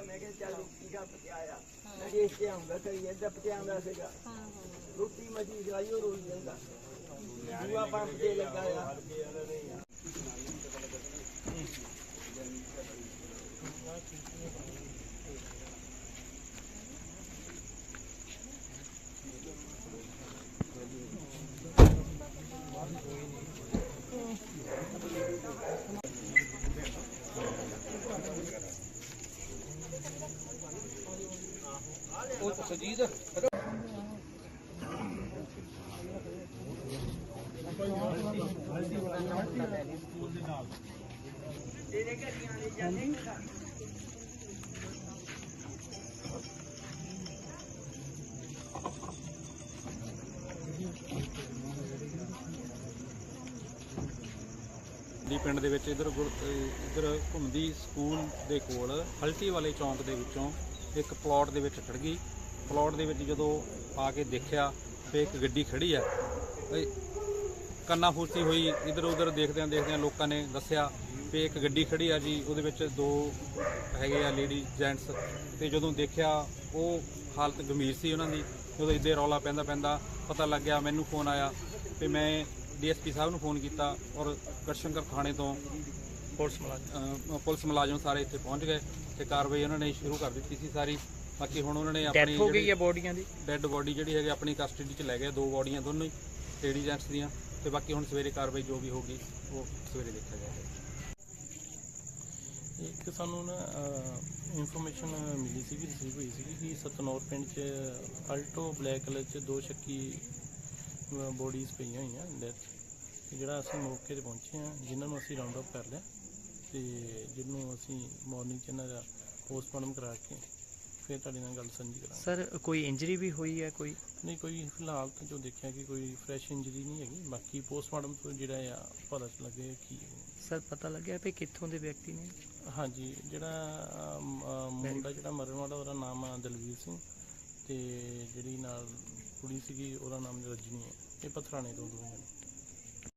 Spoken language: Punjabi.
ਮੈਂ ਕਿਹਾ ਚੱਲ ਰੋਟੀ ਦਾ ਮੈਂ ਕਿਹਾ ਇੱਥੇ ਆਉਂਦਾ ਕਰੀ ਇੱਦਾਂ ਪਕਾਉਂਦਾ ਸੀਗਾ। ਰੋਟੀ ਖਾਈ ਉਹ ਰੋਈ ਜਾਂਦਾ। ਦੂਆ ਪੰਪ ਤੇ ਲੱਗਾ ਆ। ਦੀ ਪਿੰਡ ਦੇ ਵਿੱਚ ਇਧਰ ਇਧਰ ਘੁੰਮਦੀ ਸਕੂਲ ਦੇ ਕੋਲ ਹਲਟੀ ਵਾਲੇ ਚੌਂਕ ਦੇ ਵਿੱਚੋਂ ਇੱਕ ਪਲਾਟ ਦੇ ਵਿੱਚ ਖੜ ਗਈ। ਪਲਾਟ ਦੇ ਵਿੱਚ ਜਦੋਂ ਆ ਕੇ ਦੇਖਿਆ ਤੇ ਇੱਕ ਗੱਡੀ ਖੜੀ ਆ ਕੰਨਾ ਫੂਸੀ ਹੋਈ ਇਧਰ ਉਧਰ ਦੇਖਦਿਆਂ ਦੇਖਦਿਆਂ ਲੋਕਾਂ ਨੇ ਦੱਸਿਆ ਵੀ ਇੱਕ ਗੱਡੀ ਖੜੀ ਆ ਜੀ ਉਹਦੇ ਵਿੱਚ ਦੋ ਹੈਗੇ ਆ ਲੇਡੀ ਜੈਂਟਸ ਤੇ ਜਦੋਂ ਦੇਖਿਆ ਉਹ ਹਾਲਤ ਗੰਭੀਰ ਸੀ ਉਹਨਾਂ ਦੀ ਜਦੋਂ ਇੱਦੇ ਰੌਲਾ ਪੈਂਦਾ ਪੈਂਦਾ ਪਤਾ ਲੱਗਿਆ ਮੈਨੂੰ ਫੋਨ ਆਇਆ ਤੇ ਮੈਂ ਡੀਐਸਪੀ ਸਾਹਿਬ ਨੂੰ ਫੋਨ ਕੀਤਾ ਔਰ ਗੜਸ਼ੰਕਰ ਥਾਣੇ ਤੋਂ ਪੁਲਿਸ ਮੁਲਾਜ਼ਮ। ਪੁਲਿਸ ਮੁਲਾਜ਼ਮ ਸਾਰੇ ਇੱਥੇ ਪਹੁੰਚ ਗਏ ਤੇ ਕਾਰਵਾਈ ਉਹਨਾਂ ਨੇ ਸ਼ੁਰੂ ਕਰ ਦਿੱਤੀ ਸੀ ਸਾਰੀ। ਬਾਕੀ ਹੁਣ ਉਹਨਾਂ ਨੇ ਆਪਣੀ ਡੈਥ ਹੋ ਗਈ ਹੈ ਬੋਡੀਆਂ ਦੀ। ਡੈੱਡ ਬੋਡੀ ਜਿਹੜੀ ਹੈਗੀ ਆਪਣੀ ਕਸਟਡੀ 'ਚ ਲੈ ਗਏ ਦੋ ਬੋਡੀਆਂ ਦੋਨੋਂ ਹੀ ਲੇਡੀ ਜੈਂਟਸ ਦੀਆਂ। ਤੇ ਬਾਕੀ ਹੁਣ ਸਵੇਰੇ ਕਾਰਵਾਈ ਜੋ ਵੀ ਹੋਗੀ ਉਹ ਸਵੇਰੇ ਦੇਖਿਆ ਜਾਏਗਾ ਇੱਕ ਸਾਨੂੰ ਨਾ ਇਨਫੋਰਮੇਸ਼ਨ ਮਿਲੀ ਸੀ ਕਿ ਰਿਸੀਵ ਹੋਈ ਸੀ ਕਿ ਸਤਨੌਰ ਪਿੰਡ 'ਚ ਅਲਟੋ ਬਲੈਕ ਕਲਰ 'ਚ ਦੋ ਸ਼ੱਕੀ ਬੋਡੀਜ਼ ਪਈਆਂ ਹੋਈਆਂ ਡੈਥ ਜਿਹੜਾ ਅਸੀਂ ਮੌਕੇ ਤੇ ਪਹੁੰਚੇ ਹਾਂ ਜਿਨ੍ਹਾਂ ਨੂੰ ਅਸੀਂ ਰਾਉਂਡ ਅਪ ਕਰ ਲਿਆ ਤੇ ਜਿਹਨੂੰ ਅਸੀਂ ਮਾਰਨਿੰਗ 'ਚ ਇਹਨਾਂ ਦਾ ਪੋਸਟਮਾਰਟਮ ਕਰਾ ਕੇ ਫਿਰ ਤੁਹਾਡੇ ਨਾਲ ਗੱਲ ਸਾਂਝੀ ਕਰਾਂਗੇ। ਸਰ ਕੋਈ ਇੰਜਰੀ ਵੀ ਹੋਈ ਹੈ ਕੋਈ? ਨਹੀਂ ਕੋਈ ਫਿਲਹਾਲ ਤਾਂ ਜੋ ਦੇਖਿਆ ਕਿ ਕੋਈ ਫਰੈਸ਼ ਇੰਜਰੀ ਨਹੀਂ ਹੈਗੀ ਬਾਕੀ ਪੋਸਟਮਾਰਟਮ ਤੋਂ ਜਿਹੜਾ ਆ ਪਤਾ ਲੱਗੇ ਕੀ ਸਰ ਪਤਾ ਲੱਗਿਆ ਵੀ ਕਿੱਥੋਂ ਦੇ ਵਿਅਕਤੀ ਨੇ? ਹਾਂਜੀ ਜਿਹੜਾ ਅਮ, ਅਮ, ਮੁੰਡਾ ਜਿਹੜਾ ਮਰਨ ਵਾਲਾ ਉਹਦਾ ਨਾਮ ਆ ਦਲਵੀਰ ਸਿੰਘ ਤੇ ਜਿਹੜੀ ਨਾਲ ਕੁੜੀ ਸੀਗੀ ਉਹਦਾ ਨਾਮ ਰਜਨੀ ਹੈ ਇਹ ਪਥਰਾਣੇ ਤੋਂ ਦੋ ਜਣੇ